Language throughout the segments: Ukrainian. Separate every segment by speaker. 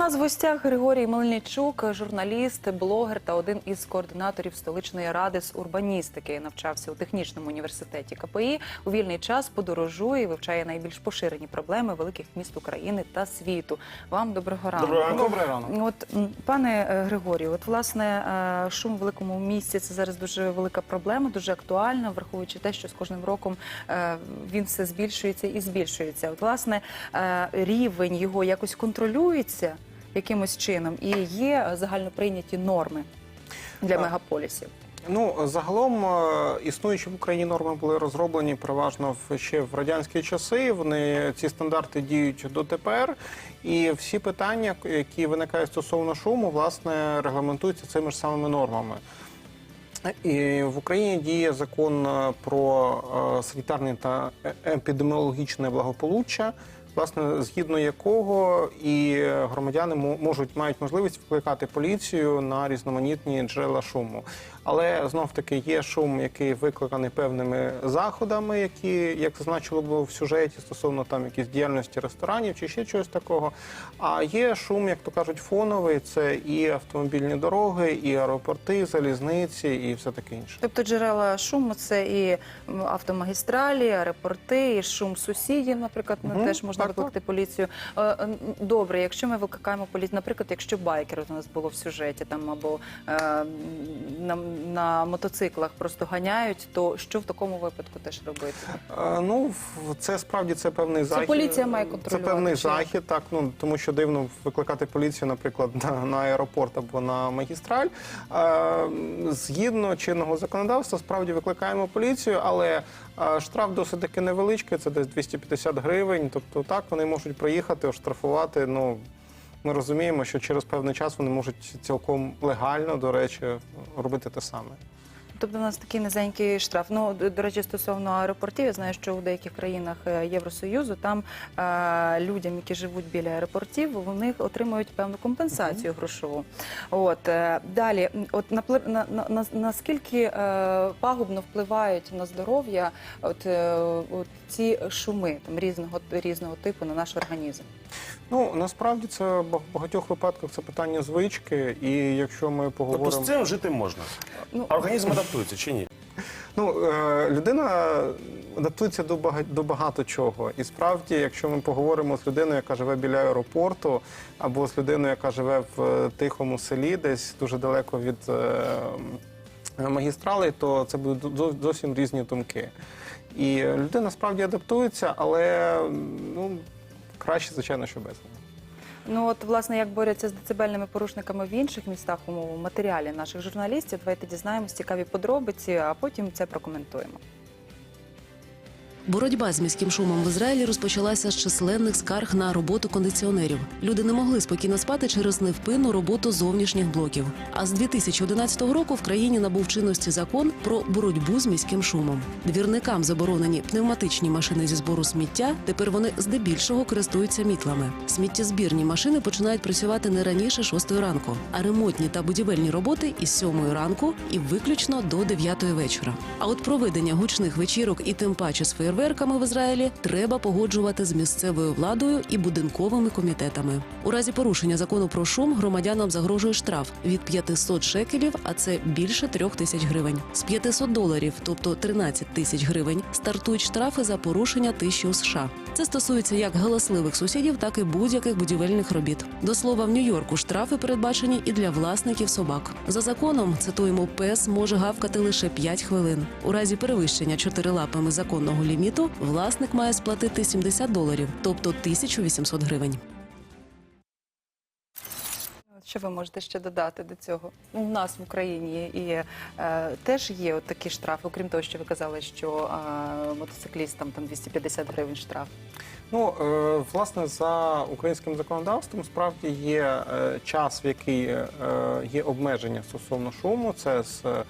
Speaker 1: нас в гостях Григорій Мельничук, журналіст, блогер та один із координаторів столичної ради з урбаністики. Навчався у технічному університеті КПІ. У вільний час подорожує, і вивчає найбільш поширені проблеми великих міст України та світу. Вам доброго ранку.
Speaker 2: Доброго ранку.
Speaker 3: Добрий ранок.
Speaker 1: От пане е, Григорію, от власне е, шум в великому місті це зараз дуже велика проблема, дуже актуальна, враховуючи те, що з кожним роком е, він все збільшується і збільшується. От власне рівень його якось контролюється якимось чином, і є загальноприйняті норми для мегаполісів.
Speaker 3: Ну загалом е, існуючі в Україні норми були розроблені переважно ще в радянські часи. Вони ці стандарти діють дотепер, і всі питання, які виникають стосовно шуму, власне регламентуються цими ж самими нормами. І в Україні діє закон е, про е, санітарне та епідеміологічне благополуччя, власне, згідно якого і громадяни мо- можуть мають можливість викликати поліцію на різноманітні джерела шуму. Але знов таки є шум, який викликаний певними заходами, які як зазначило було в сюжеті стосовно там якісь діяльності ресторанів чи ще чогось такого. А є шум, як то кажуть, фоновий. Це і автомобільні дороги, і аеропорти, залізниці, і все таке інше.
Speaker 1: Тобто джерела шуму це і автомагістралі, аеропорти, і шум сусідів, наприклад,
Speaker 3: Мгм,
Speaker 1: теж можна
Speaker 3: так,
Speaker 1: викликати поліцію. Е, Добре, якщо ми викликаємо поліцію, наприклад, якщо байкер у нас було в сюжеті там або е, на, мотоциклах просто ганяють, то що в такому випадку теж робити?
Speaker 3: Е, Ну, в- це справді це певний захід.
Speaker 1: поліція має
Speaker 3: Це певний
Speaker 1: чи-
Speaker 3: захід, так ну тому що дивно викликати поліцію, наприклад, на, на аеропорт або на магістраль. Е, згідно чинного законодавства, справді викликаємо поліцію, але е, штраф досить таки невеличкий, це десь 250 гривень. Тобто так вони можуть приїхати, оштрафувати. Ну ми розуміємо, що через певний час вони можуть цілком легально, до речі, робити те саме.
Speaker 1: Тобто у нас такий низенький штраф. Ну до, речі, стосовно аеропортів, я знаю, що у деяких країнах е, Євросоюзу там е, людям, які живуть біля аеропортів, вони отримують певну компенсацію грошову. От е, далі, от на, на, на наскільки е, пагубно впливають на здоров'я, от, е, от ці шуми там різного різного типу на наш організм.
Speaker 3: Ну насправді це в багатьох випадках це питання звички, і якщо ми поговоримо.
Speaker 2: Тобто з цим жити можна.
Speaker 1: Ну,
Speaker 2: А організм адаптується чи ні?
Speaker 3: Ну, е, людина адаптується до багато, до багато чого. І справді, якщо ми поговоримо з людиною, яка живе біля аеропорту, або з людиною, яка живе в е, тихому селі, десь дуже далеко від е, магістралей, то це будуть зовсім різні думки. І людина справді адаптується, але ну, краще, звичайно, що без.
Speaker 1: Ну от власне як борються з децибельними порушниками в інших містах у матеріалі наших журналістів. Давайте дізнаємось цікаві подробиці, а потім це прокоментуємо.
Speaker 4: Боротьба з міським шумом в Ізраїлі розпочалася з численних скарг на роботу кондиціонерів. Люди не могли спокійно спати через невпинну роботу зовнішніх блоків. А з 2011 року в країні набув чинності закон про боротьбу з міським шумом. Двірникам заборонені пневматичні машини зі збору сміття. Тепер вони здебільшого користуються мітлами. Сміттєзбірні машини починають працювати не раніше 6 ранку, а ремонтні та будівельні роботи із 7 ранку і виключно до 9 вечора. А от проведення гучних вечірок і тим паче з феєрверками в Ізраїлі треба погоджувати з місцевою владою і будинковими комітетами. У разі порушення закону про шум громадянам загрожує штраф від 500 шекелів, а це більше трьох тисяч гривень. З 500 доларів, тобто 13 тисяч гривень, стартують штрафи за порушення тиші у США. Це стосується як галасливих сусідів, так і будь-яких будівельних робіт. До слова, в Нью-Йорку штрафи передбачені і для власників собак. За законом, цитуємо, пес може гавкати лише 5 хвилин. У разі перевищення чотирилапами законного ліміту власник має сплатити 70 доларів, тобто 1800 гривень.
Speaker 1: Що ви можете ще додати до цього? Ну, у нас в Україні і е, теж є от такі штрафи, окрім того, що ви казали, що е, мотоциклістам там 250 гривень штраф.
Speaker 3: Ну, е, власне, за українським законодавством справді є е, час, в який е, є обмеження стосовно шуму. Це з е,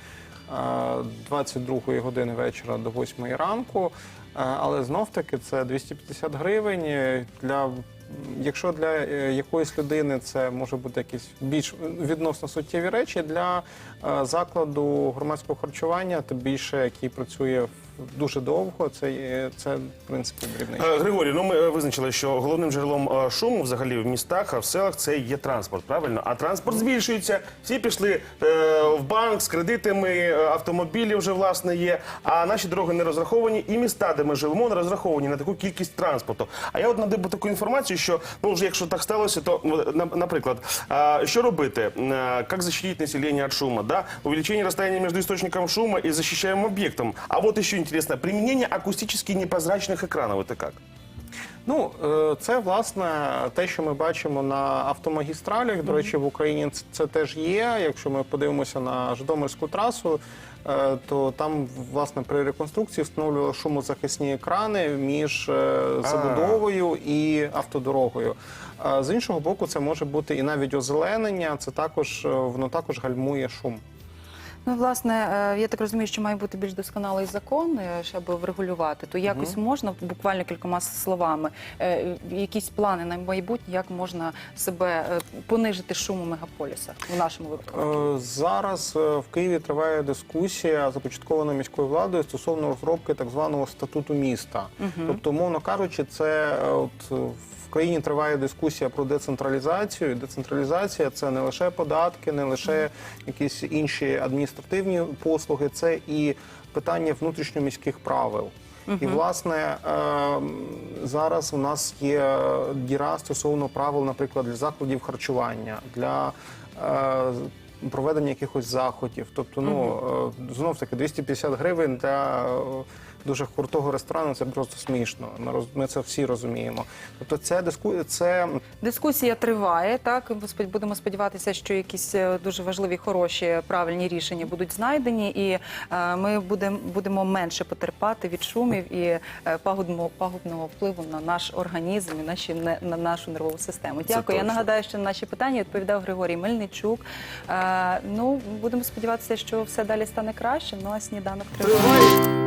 Speaker 3: 22 години вечора до 8 ранку. Але знов таки це 250 гривень. Для якщо для е, якоїсь людини це може бути якісь більш відносно суттєві речі, для е, закладу громадського харчування, то більше який працює дуже довго. Це це в принципі дрібний.
Speaker 2: Е, Григорій, ну ми визначили, що головним джерелом шуму взагалі в містах, а в селах це є транспорт, правильно? А транспорт збільшується. Всі пішли е, в банк з кредитами, автомобілі вже власне є. А наші дороги не розраховані, і міста, де ми живемо, не розраховані на таку кількість транспорту. А я от надибу таку інформацію, що ну вже якщо так сталося, то ну, на- наприклад, е, що робити? Е, Як защитить населення від шуму? Да? Увеличение расстояния между источником шума и защищаемым объектом. А вот еще интересно, применение акустически непрозрачных экранов. Это как?
Speaker 3: Ну, е, це власне те, що ми бачимо на автомагістралях. До речі, в Україні це теж є. Якщо ми подивимося на Житомирську трасу, е, то там власне при реконструкції встановлювали шумозахисні екрани між е, забудовою і автодорогою. З іншого боку, це може бути і навіть озеленення. Це також воно також гальмує шум.
Speaker 1: Ну, власне, е, я так розумію, що має бути більш досконалий закон, е, щоб врегулювати. То якось можна буквально кількома словами, е, якісь плани на майбутнє, як можна себе понижити шум у мегаполісах в нашому випадку.
Speaker 3: Зараз в Києві триває дискусія, започаткована міською владою стосовно розробки так званого статуту міста. Тобто, умовно кажучи, це от в країні триває дискусія про децентралізацію. Децентралізація це не лише податки, не лише якісь інші адміністративні послуги, це і питання внутрішньоміських правил. І власне е, зараз у нас є діра стосовно правил, наприклад, для закладів харчування, для е, проведення якихось заходів. Тобто, ну знов таки 250 гривень для дуже крутого ресторану це просто смішно. Ми роз- ми це всі розуміємо. Тобто, це диску це
Speaker 1: Дискусія триває. Так будемо сподіватися, що якісь е, дуже важливі, хороші, правильні рішення будуть знайдені, і е, ми будемо будемо менше потерпати від шумів і е, пагубного пагубного впливу на наш організм і наші не- на нашу нервову систему. Дякую. Я нагадаю, що на наші питання відповідав Григорій Мельничук. Е, Ну будемо сподіватися, що все далі стане краще. Ну а сніданок.
Speaker 2: Триває.